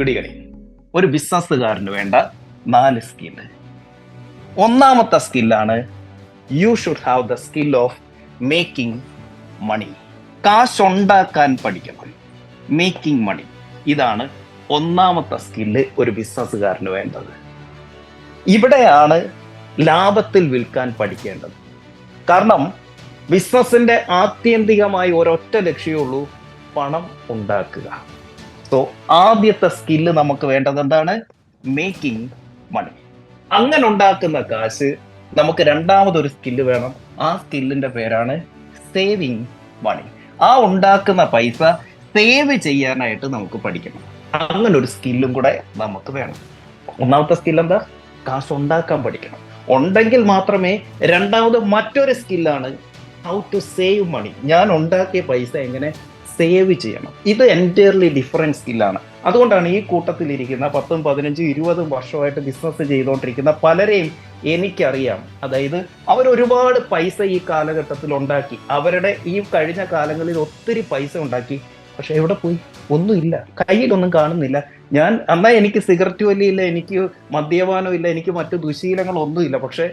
പിടികടി ഒരു ബിസിനസ്സുകാരന് വേണ്ട നാല് സ്കില്ല് ഒന്നാമത്തെ സ്കില്ലാണ് you should have the skill of making money കാശ് ഉണ്ടാക്കാൻ പഠിക്കണം. മേക്കിംഗ് മണി ഇതാണ് ഒന്നാമത്തെ സ്കില്ല് ഒരു ബിസിനസ്സുകാരന് വേണ്ടത്. ഇവിടെയാണ് ലാഭത്തിൽ വിൽക്കാൻ പഠിക്കേണ്ടത്. കാരണം ബിസിനസിന്റെ ആത്യന്തികമായി ഒരൊറ്റ ലക്ഷ്യമുള്ളൂ പണം ഉണ്ടാക്കുക. സോ ആദ്യത്തെ സ്കില്ല് നമുക്ക് വേണ്ടത് എന്താണ്? മേക്കിംഗ് മണി അങ്ങനെ ഉണ്ടാക്കുന്ന കാശ് നമുക്ക് രണ്ടാമതൊരു സ്കില്ല് വേണം. ആ സ്കില്ലിന്റെ പേരാണ് സേവിങ് മണി ആ ഉണ്ടാക്കുന്ന പൈസ സേവ് ചെയ്യാനായിട്ട് നമുക്ക് പഠിക്കണം. അങ്ങനെ ഒരു സ്കില്ലും കൂടെ നമുക്ക് വേണം. ഒന്നാമത്തെ സ്കിൽ എന്താ? കാശ് ഉണ്ടാക്കാൻ പഠിക്കണം. ഉണ്ടെങ്കിൽ മാത്രമേ രണ്ടാമത് മറ്റൊരു സ്കില്ലാണ് ഹൗ ടു സേവ് മണി ഞാൻ ഉണ്ടാക്കിയ പൈസ എങ്ങനെ സേവ് ചെയ്യണം. ഇത് എന്റയർലി ഡിഫറെന്റ് സ്കില്ലാണ് അതുകൊണ്ടാണ് ഈ കൂട്ടത്തിലിരിക്കുന്ന പത്തും പതിനഞ്ചും ഇരുപതും വർഷമായിട്ട് ബിസിനസ് ചെയ്തുകൊണ്ടിരിക്കുന്ന പലരെയും എനിക്കറിയാം. അതായത് അവർ ഒരുപാട് പൈസ ഈ കാലഘട്ടത്തിൽ ഉണ്ടാക്കി. അവരുടെ ഈ കഴിഞ്ഞ കാലങ്ങളിൽ ഒത്തിരി പൈസ ഉണ്ടാക്കി. പക്ഷെ എവിടെ പോയി? ഒന്നുമില്ല. കയ്യിലൊന്നും കാണുന്നില്ല. ഞാൻ എന്നാൽ എനിക്ക് സിഗരറ്റ് വലിയില്ല എനിക്ക് മദ്യപാനം ഇല്ല എനിക്ക് മറ്റു ദുശീലങ്ങളൊന്നുമില്ല. പക്ഷെ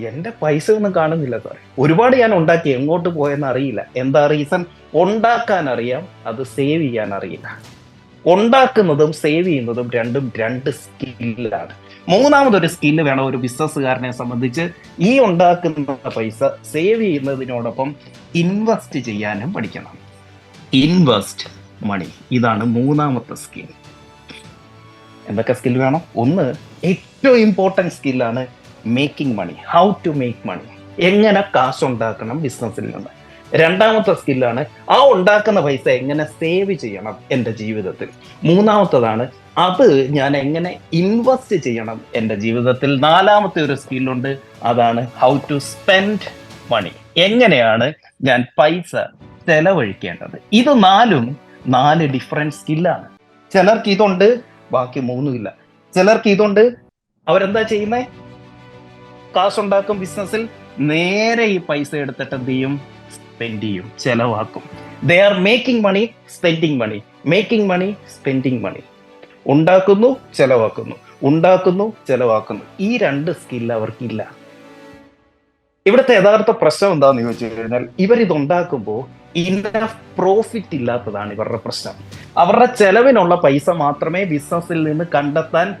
എന്റെ പൈസ ഒന്നും കാണുന്നില്ല സാറെ. ഒരുപാട് ഞാൻ ഉണ്ടാക്കി എങ്ങോട്ട് പോയെന്ന് അറിയില്ല. എന്താ റീസൺ ഉണ്ടാക്കാൻ അറിയാം അത് സേവ് ചെയ്യാൻ അറിയില്ല. ഉണ്ടാക്കുന്നതും സേവ് ചെയ്യുന്നതും രണ്ടും രണ്ട് സ്കില്ലാണ് മൂന്നാമതൊരു സ്കില്ല് വേണം ഒരു ബിസിനസ്സുകാരനെ സംബന്ധിച്ച്. ഈ ഉണ്ടാക്കുന്ന പൈസ സേവ് ചെയ്യുന്നതിനോടൊപ്പം ഇൻവെസ്റ്റ് ചെയ്യാനും പഠിക്കണം. ഇൻവെസ്റ്റ് മണി ഇതാണ് മൂന്നാമത്തെ സ്കിൽ എന്തൊക്കെ സ്കിൽ വേണം? ഒന്ന് ഏറ്റവും important സ്കില്ലാണ് making money how to make money എങ്ങനെ കാശ് ഉണ്ടാക്കണം ബിസിനസ്സിൽ നിന്ന്. രണ്ടാമത്തെ സ്കില്ലാണ് ആ ഉണ്ടാക്കുന്ന പൈസ എങ്ങനെ സേവ് ചെയ്യണം എന്റെ ജീവിതത്തിൽ. മൂന്നാമത്തതാണ് അത് ഞാൻ എങ്ങനെ ഇൻവെസ്റ്റ് ചെയ്യണം എന്റെ ജീവിതത്തിൽ. നാലാമത്തെ ഒരു സ്കില്ലുണ്ട് അതാണ് ഹൗ ടു സ്പെൻഡ് മണി എങ്ങനെയാണ് ഞാൻ പൈസ ചെലവഴിക്കേണ്ടത്. ഇത് നാലും നാല് ഡിഫറെന്റ് സ്കില്ലാണ് ചിലർക്ക് ഇതുണ്ട് ബാക്കി മൂന്നുമില്ല ചിലർക്ക് ഇതുണ്ട് അവരെന്താ ചെയ്യുന്നേ? കാശുണ്ടാക്കും ബിസിനസ്സിൽ നേരെ ഈ പൈസ എടുത്തിട്ട് എന്ത് ചെയ്യും? സ്പെൻഡ് ചെയ്യും. ചെലവാക്കും. They are making money spending money making money spending money ഉണ്ടാക്കുന്നു ചെലവാക്കുന്നു. ഉണ്ടാക്കുന്നു ചെലവാക്കുന്നു. ഈ രണ്ട് സ്കിൽ അവർക്കില്ല. ഇവിടുത്തെ യഥാർത്ഥ പ്രശ്നം എന്താന്ന് ചോദിച്ചു കഴിഞ്ഞാൽ ഇവർ ഇത് ഉണ്ടാക്കുമ്പോൾ ഇനഫ് പ്രോഫിറ്റ് ഇല്ലാത്തതാണ് ഇവരുടെ പ്രശ്നം. അവരുടെ ചെലവിനുള്ള പൈസ മാത്രമേ ബിസിനസ്സിൽ നിന്ന് കണ്ടെത്താൻ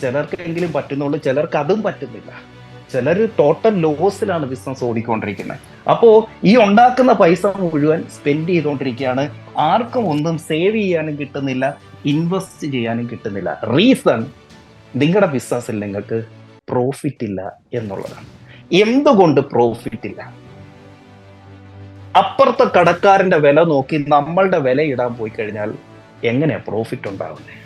ചിലർക്കെങ്കിലും പറ്റുന്നുള്ളൂ. ചിലർക്ക് അതും പറ്റുന്നില്ല. ചിലർ ടോട്ടൽ ലോസിലാണ് ബിസിനസ് ഓടിക്കൊണ്ടിരിക്കുന്നത് അപ്പോ ഈ ഉണ്ടാക്കുന്ന പൈസ മുഴുവൻ സ്പെൻഡ് ചെയ്തുകൊണ്ടിരിക്കുകയാണ് ആർക്കും ഒന്നും സേവ് ചെയ്യാനും കിട്ടുന്നില്ല ഇൻവെസ്റ്റ് ചെയ്യാനും കിട്ടുന്നില്ല. റീസൺ നിങ്ങളുടെ ബിസിനസ്സിൽ നിങ്ങൾക്ക് പ്രോഫിറ്റ് ഇല്ല എന്നുള്ളതാണ്. എന്തുകൊണ്ട് പ്രോഫിറ്റ് ഇല്ല? അപ്പുറത്തെ കടക്കാരന്റെ വില നോക്കി നമ്മളുടെ വില ഇടാൻ പോയി കഴിഞ്ഞാൽ എങ്ങനെയാ പ്രോഫിറ്റ് ഉണ്ടാവുന്നത്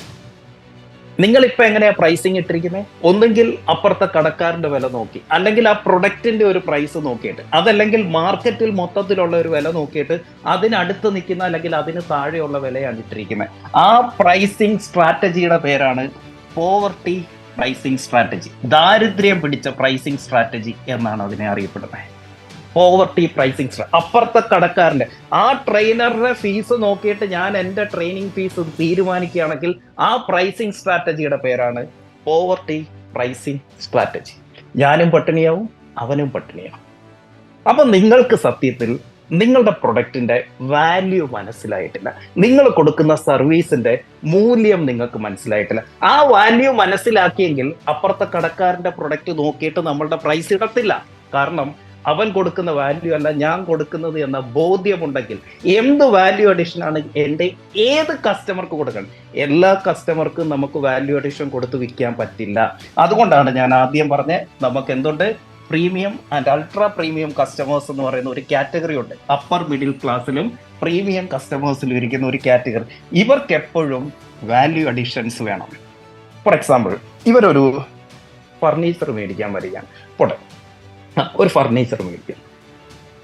നിങ്ങൾ ഇപ്പൊ എങ്ങനെയാ പ്രൈസിങ് ഇട്ടിരിക്കുന്നത് ഒന്നെങ്കിൽ അപ്പുറത്തെ കടക്കാരന്റെ വില നോക്കി അല്ലെങ്കിൽ ആ പ്രൊഡക്റ്റിന്റെ ഒരു പ്രൈസ് നോക്കിയിട്ട് അതല്ലെങ്കിൽ മാർക്കറ്റിൽ മൊത്തത്തിലുള്ള ഒരു വില നോക്കിയിട്ട് അതിനടുത്ത് നിൽക്കുന്ന അല്ലെങ്കിൽ അതിന് താഴെയുള്ള വിലയാണ് ഇട്ടിരിക്കുന്നത് ആ പ്രൈസിങ് സ്ട്രാറ്റജിയുടെ പേരാണ് പോവർട്ടി പ്രൈസിങ് സ്ട്രാറ്റജി ദാരിദ്ര്യം പിടിച്ച പ്രൈസിങ് സ്ട്രാറ്റജി എന്നാണ് അതിനെ അറിയപ്പെടുന്നത് പോവർട്ടി പ്രൈസിങ് അപ്പുറത്തെ കടക്കാരന്റെ ആ ട്രെയിനറുടെ ഫീസ് നോക്കിയിട്ട് ഞാൻ എന്റെ ട്രെയിനിങ് ഫീസ് തീരുമാനിക്കുകയാണെങ്കിൽ ആ പ്രൈസിങ് സ്ട്രാറ്റജിയുടെ പേരാണ് പോവർട്ടി പ്രൈസിങ് സ്ട്രാറ്റജി ഞാനും പട്ടിണിയാവും അവനും പട്ടിണിയാവും. അപ്പൊ നിങ്ങൾക്ക് സത്യത്തിൽ നിങ്ങളുടെ പ്രൊഡക്റ്റിന്റെ വാല്യൂ മനസ്സിലായിട്ടില്ല. നിങ്ങൾ കൊടുക്കുന്ന സർവീസിന്റെ മൂല്യം നിങ്ങൾക്ക് മനസ്സിലായിട്ടില്ല. ആ വാല്യൂ മനസ്സിലാക്കിയെങ്കിൽ അപ്പുറത്തെ കടക്കാരന്റെ പ്രൊഡക്റ്റ് നോക്കിയിട്ട് നമ്മളുടെ പ്രൈസ് ഇടത്തില്ല. കാരണം അവൻ കൊടുക്കുന്ന വാല്യൂ അല്ല ഞാൻ കൊടുക്കുന്നത് എന്ന ബോധ്യമുണ്ടെങ്കിൽ എന്ത് വാല്യൂ അഡീഷൻ ആണ് എന്റെ ഏത് കസ്റ്റമർക്ക് കൊടുക്കണം? എല്ലാ കസ്റ്റമർക്കും നമുക്ക് വാല്യൂ അഡീഷൻ കൊടുത്ത് വിൽക്കാൻ പറ്റില്ല. അതുകൊണ്ടാണ് ഞാൻ ആദ്യം പറഞ്ഞ നമുക്ക് എന്തുണ്ട്? Premium and ultra premium customers എന്ന് പറയുന്ന ഒരു കാറ്റഗറി ഉണ്ട്. അപ്പർ മിഡിൽ ക്ലാസ്സിലും പ്രീമിയം കസ്റ്റമേഴ്സിലും ഇരിക്കുന്ന ഒരു കാറ്റഗറി ഇവർക്ക് എപ്പോഴും വാല്യൂ അഡീഷൻസ് വേണം. ഫോർ എക്സാമ്പിൾ ഇവരൊരു ഫർണിച്ചർ മേടിക്കാൻ വരികയാണ്. പോട്ടെ. ഒരു ഫർണിച്ചർ മേടിക്കും.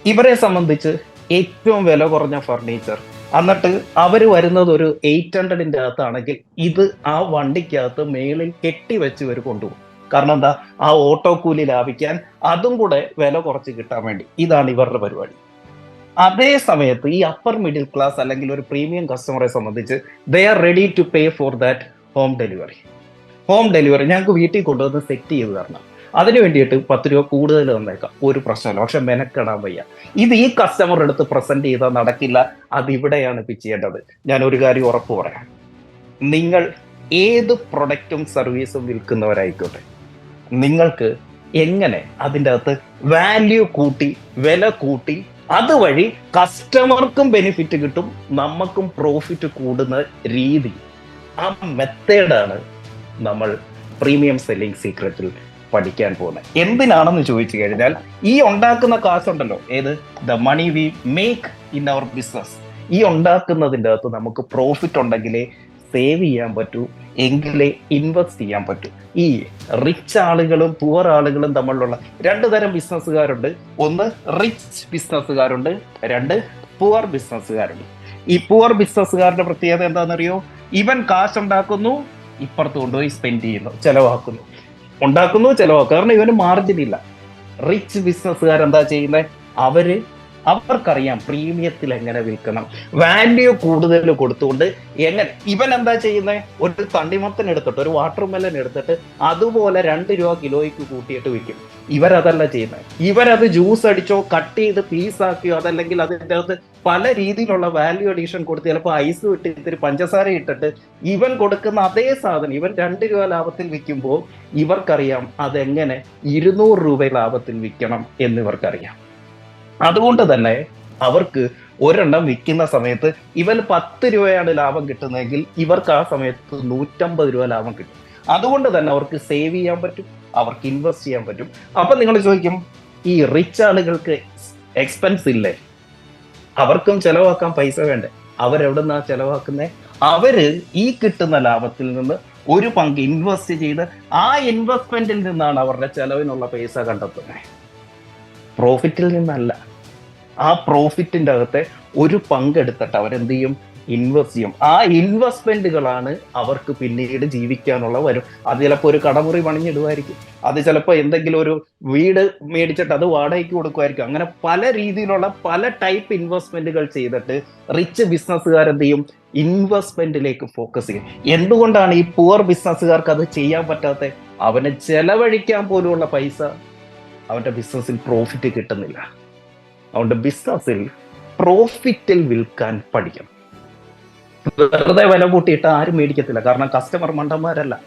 ഇവരെ സംബന്ധിച്ച് ഏറ്റവും വില കുറഞ്ഞ ഫർണിച്ചർ എന്നിട്ട് അവർ വരുന്നത് ഒരു എയ്റ്റ് ഹൺഡ്രഡിന്റെ അകത്താണെങ്കിൽ ഇത് ആ വണ്ടിക്കകത്ത് മേളിൽ കെട്ടിവെച്ച് ഇവർ കൊണ്ടുപോകും. കാരണം എന്താ? ആ ഓട്ടോ കൂലി ലാഭിക്കാൻ അതും കൂടെ വില കുറച്ച് കിട്ടാൻ വേണ്ടി. ഇതാണ് ഇവരുടെ പരിപാടി. അതേ സമയത്ത് ഈ അപ്പർ മിഡിൽ ക്ലാസ് അല്ലെങ്കിൽ ഒരു പ്രീമിയം കസ്റ്റമറെ സംബന്ധിച്ച് they are ready to pay for that home delivery home delivery ഞങ്ങൾക്ക് വീട്ടിൽ കൊണ്ടുവന്ന് സെറ്റ് ചെയ്ത് തരണം. അതിന് വേണ്ടിയിട്ട് പത്ത് രൂപ കൂടുതൽ തന്നേക്കാം. ഒരു പ്രശ്നമില്ല. പക്ഷെ മെനക്കെടാൻ വയ്യ. ഇത് ഈ കസ്റ്റമർ അടുത്ത് പ്രസന്റ് ചെയ്താൽ നടക്കില്ല അത് ഇവിടെയാണ് പിച്ച് ചെയ്യേണ്ടത്. ഞാൻ ഒരു കാര്യം ഉറപ്പ് പറയാം. നിങ്ങൾ ഏത് പ്രൊഡക്റ്റും സർവീസും വിൽക്കുന്നവരായിക്കോട്ടെ. നിങ്ങൾക്ക് എങ്ങനെ അതിന്റെ അകത്ത് വാല്യൂ കൂട്ടി വില കൂട്ടി അതുവഴി കസ്റ്റമർക്കും ബെനിഫിറ്റ് കിട്ടും നമുക്കും പ്രോഫിറ്റ് കൂടുന്ന രീതി. ആ മെത്തേഡാണ് നമ്മൾ പ്രീമിയം സെല്ലിംഗ് സീക്രട്ടിൽ പഠിക്കാൻ പോകുന്നത്. എന്തിനാണെന്ന് ചോദിച്ചു കഴിഞ്ഞാൽ ഈ ഉണ്ടാക്കുന്ന കാശുണ്ടല്ലോ. ഏത്? The money we make in our business ഈ ഉണ്ടാക്കുന്നതിന്റെ അകത്ത് നമുക്ക് പ്രോഫിറ്റ് ഉണ്ടെങ്കിലേ സേവ് ചെയ്യാൻ പറ്റൂ എങ്കിലേ ഇൻവെസ്റ്റ് ചെയ്യാൻ പറ്റൂ. ഈ റിച്ച് ആളുകളും പുവർ ആളുകളും തമ്മിലുള്ള രണ്ട് തരം ബിസിനസ്സുകാരുണ്ട് ഒന്ന് റിച്ച് ബിസിനസ്സുകാരുണ്ട് രണ്ട് പുവർ ബിസിനസ്സുകാരുണ്ട് ഈ പുവർ ബിസിനസ്സുകാരുടെ പ്രത്യേകത എന്താണെന്നറിയോ? ഇവൻ കാശ് ഉണ്ടാക്കുന്നു ഇപ്പുറത്ത് കൊണ്ടുപോയി സ്പെൻഡ് ചെയ്യുന്നു ചെലവാക്കുന്നു. ഉണ്ടാക്കുന്നു ചെലവാക്കുന്നു കാരണം ഇവന് മാർജിൻ ഇല്ല. റിച്ച് ബിസിനസ്സുകാർ എന്താ ചെയ്യുന്നത് അവർ അവർക്കറിയാം പ്രീമിയത്തിൽ എങ്ങനെ വിൽക്കണം. വാല്യൂ കൂടുതൽ കൊടുത്തുകൊണ്ട് എങ്ങനെ ഇവൻ എന്താ ചെയ്യുന്നത് ഒരു തണ്ടിമത്തൻ എടുത്തിട്ട് ഒരു വാട്ടർ മെലൻ എടുത്തിട്ട് അതുപോലെ രണ്ട് രൂപ കിലോയ്ക്ക് കൂട്ടിയിട്ട് വിൽക്കും. ഇവരതല്ല ചെയ്യുന്നത് ഇവരത് ജ്യൂസ് അടിച്ചോ കട്ട് ചെയ്ത് പീസാക്കിയോ അതല്ലെങ്കിൽ അതിന്റെ അകത്ത് പല രീതിയിലുള്ള വാല്യൂ അഡീഷൻ കൊടുത്ത് ചിലപ്പോൾ ഐസ് വിട്ട് ഇത്തിരി പഞ്ചസാര ഇട്ടിട്ട് ഇവൻ കൊടുക്കുന്ന അതേ സാധനം ഇവൻ രണ്ട് രൂപ ലാഭത്തിൽ വിൽക്കുമ്പോൾ ഇവർക്കറിയാം അതെങ്ങനെ ഇരുന്നൂറ് രൂപ ലാഭത്തിൽ വിൽക്കണം എന്ന് ഇവർക്കറിയാം അതുകൊണ്ട് തന്നെ അവർക്ക് ഒരെണ്ണം വിൽക്കുന്ന സമയത്ത് ഇവൻ പത്ത് രൂപയാണ് ലാഭം കിട്ടുന്നതെങ്കിൽ ഇവർക്ക് ആ സമയത്ത് നൂറ്റമ്പത് രൂപ ലാഭം കിട്ടും. അതുകൊണ്ട് തന്നെ അവർക്ക് സേവ് ചെയ്യാൻ പറ്റും അവർക്ക് ഇൻവെസ്റ്റ് ചെയ്യാൻ പറ്റും. അപ്പം നിങ്ങൾ ചോദിക്കും ഈ റിച്ച് ആളുകൾക്ക് എക്സ്പെൻസ് ഇല്ലേ? അവർക്കും ചെലവാക്കാൻ പൈസ വേണ്ടേ? അവരെവിടുന്നാ ചെലവാക്കുന്നേ? അവർ ഈ കിട്ടുന്ന ലാഭത്തിൽ നിന്ന് ഒരു പങ്ക് ഇൻവെസ്റ്റ് ചെയ്ത് ആ ഇൻവെസ്റ്റ്മെന്റിൽ നിന്നാണ് അവരുടെ ചെലവിനുള്ള പൈസ കണ്ടെത്തുന്നത് പ്രോഫിറ്റിൽ നിന്നല്ല. ആ പ്രോഫിറ്റിന്റെ അകത്തെ ഒരു പങ്കെടുത്തിട്ട് അവരെന്ത് ചെയ്യും? ഇൻവെസ്റ്റ് ചെയ്യും. ആ ഇൻവെസ്റ്റ്മെന്റുകളാണ് അവർക്ക് പിന്നീട് ജീവിക്കാനുള്ള വരും. അത് ചിലപ്പോൾ ഒരു കടമുറി പണിഞ്ഞിടുമായിരിക്കും. അത് ചിലപ്പോൾ എന്തെങ്കിലും ഒരു വീട് മേടിച്ചിട്ട് അത് വാടകയ്ക്ക് കൊടുക്കുമായിരിക്കും. അങ്ങനെ പല രീതിയിലുള്ള പല ടൈപ്പ് ഇൻവെസ്റ്റ്മെന്റുകൾ ചെയ്തിട്ട് റിച്ച് ബിസിനസ്സുകാർ എന്ത് ചെയ്യും? ഇൻവെസ്റ്റ്മെന്റിലേക്ക് ഫോക്കസ് ചെയ്യും. എന്തുകൊണ്ടാണ് ഈ പുവർ ബിസിനസ്സുകാർക്ക് അത് ചെയ്യാൻ പറ്റാത്ത? അവന് ചെലവഴിക്കാൻ പോലുള്ള പൈസ അവന്റെ ബിസിനസ്സിൽ പ്രോഫിറ്റ് കിട്ടുന്നില്ല. അതുകൊണ്ട് ബിസിനസ്സിൽ പ്രോഫിറ്റിൽ വിൽക്കാൻ പഠിക്കണം. വെറുതെ വില കൂട്ടിയിട്ട് ആരും മേടിക്കത്തില്ല. കാരണം കസ്റ്റമർ മണ്ടന്മാരല്ല.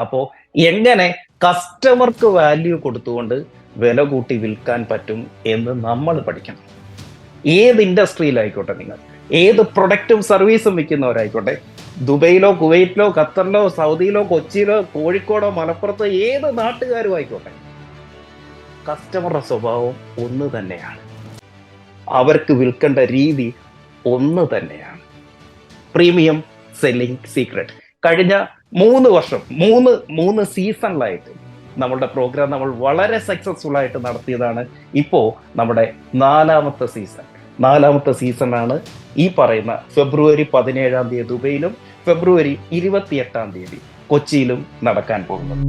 അപ്പോ എങ്ങനെ കസ്റ്റമർക്ക് വാല്യൂ കൊടുത്തുകൊണ്ട് വില കൂട്ടി വിൽക്കാൻ പറ്റും എന്ന് നമ്മൾ പഠിക്കണം. ഏത് ഇൻഡസ്ട്രിയിലായിക്കോട്ടെ നിങ്ങൾ? ഏത് പ്രൊഡക്റ്റും സർവീസും വിൽക്കുന്നവരായിക്കോട്ടെ? ദുബൈയിലോ കുവൈറ്റിലോ ഖത്തറിലോ സൗദിയിലോ കൊച്ചിയിലോ കോഴിക്കോടോ മലപ്പുറത്തോ ഏത് നാട്ടുകാരും ആയിക്കോട്ടെ? കസ്റ്റമറുടെ സ്വഭാവം ഒന്ന് തന്നെയാണ്. അവർക്ക് വിൽക്കേണ്ട രീതി ഒന്ന് തന്നെയാണ്. Premium selling secret. കഴിഞ്ഞ മൂന്ന് വർഷം മൂന്ന് മൂന്ന് സീസണിലായിട്ട് നമ്മളുടെ പ്രോഗ്രാം നമ്മൾ വളരെ സക്സസ്ഫുൾ ആയിട്ട് നടത്തിയതാണ് ഇപ്പോൾ നമ്മുടെ നാലാമത്തെ സീസൺ. നാലാമത്തെ സീസണാണ് ഈ പറയുന്ന ഫെബ്രുവരി പതിനേഴാം തീയതി ദുബൈയിലും ഫെബ്രുവരി ഇരുപത്തിയെട്ടാം തീയതി കൊച്ചിയിലും നടക്കാൻ പോകുന്നത്.